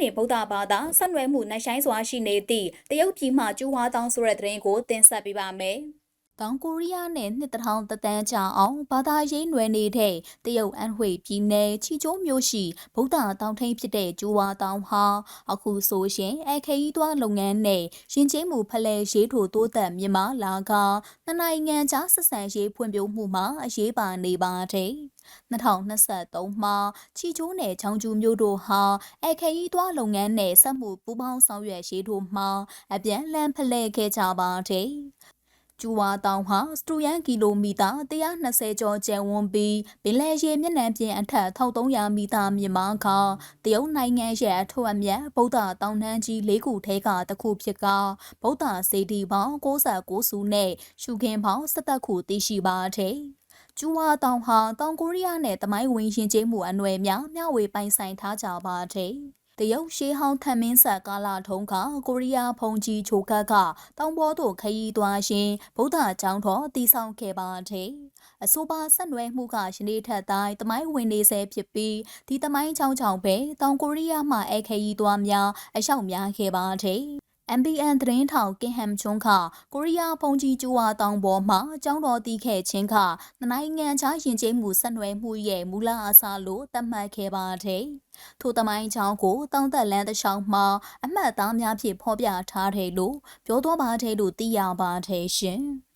နှင့်ဗုဒ္ဓဘာသာဆက်နွယ်မှုနှဆိုင်စွာရှိနေသည့်တရုတ်ပြည်မှကျူးဝါတောင်းဆိုတဲ့သတင်းကိုတင်ဆက်ပေးပါမယ်။တောင်ကိုရီးယားနဲ့နှစ်တထောင်တသန်းကြာအောင်ဘာသာရေးနွယ်နေတဲ့တရုတ်အန်ဟွေပြည်နယ်ချီကျိုးမြို့ရှိဗုဒ္ဓတောင်ထိန်ဖြစ်တဲ့ကျူဝါတောင်ဟာအခုဆိုရှင်အခေကြီးသွားလုပ်ငန်းနဲ့ရှင်ချင်းမှုဖလဲရေးထိုတိုးသက်မြန်မာလာကနှစ်နိုင်ငံကြားဆက်ဆံရေးဖွံ့ဖြိုးမှုမှာအရေးပါနေပါတယ် 2023မှာချီကျိုးနယ်ချောင်းကျူမြို့တို့ဟာအခေကြီးသွားလုပ်ငန်းနဲ့စက်မှုပူးပေါင်းဆောင်ရွက်ရေးထိုမှာအပြန်လန်းဖလဲခဲ့ကြပါတယ်ကျူဝါတောင်ဟာစတူယန်ကီလိုမီတာ120ကျော်ကျယ်ဝန်းပြီးပင်လယ်ရေမျက်နှာပြင်အထက်1300မီတာမြင့်မားကတရုတ်နိုင်ငံရဲ့အထွတ်အမြတ်ဗုဒ္ဓတောင်တန်းကြီး၄ခုထဲကတစ်ခုဖြစ်ကဗုဒ္ဓစေတီပေါင်း69စုနဲ့ရှုခင်းပေါင်း17ခုတည်ရှိပါတယ်။ ကျူဝါတောင်ဟာတောင်ကိုရီးယားနဲ့တမိုင်းဝင်ရင်ကျေးမှုအနွယ်များမျှဝေပိုင်ဆိုင်ထားကြပါတယ်။တရုတ်ရှေးဟောင်းထမင်းဆက်ကာလထုံးကကိုရီးယားဖုန်ကြီးချိုကတ်ကတောင်ပေါ်သို့ခရီးသွားရှင်ဗုဒ္ဓကျောင်းတော်တည်ဆောက်ခဲ့ပါတယ်။အဆိုပါဆက်နွယ်မှုကယနေ့ထက်တိုင်းတမိုင်းဝင်နေဆဲဖြစ်ပြီးဒီတမိုင်းချောင်းချောင်းပဲတောင်ကိုရီးယားမှာအခရီးသွားများအလျှောက်များခဲ့ပါတယ်။ MBN သတင်းထောက်ကင်ဟမ်ချွန်းခကိုရီးယားဖုန်ကြီးကျူဝါတောင်ပေါ်မှာအကြောင်းတော်တီးခဲ့ခြင်းခနိုင်ငံခြားယဉ်ကျေးမှုဆက်နွယ်မှုရဲ့မူလအစလို့သတ်မှတ်ခဲ့ပါတယ်။ထိုသမိုင်းချောင်းကိုတောင်သက်လန်းတစ်ချောင်းမှာအမှတ်အသားများဖြင့်ဖော်ပြထားတယ်လို့ပြောသွားပါတယ်လို့သိရပါတယ်ရှင်။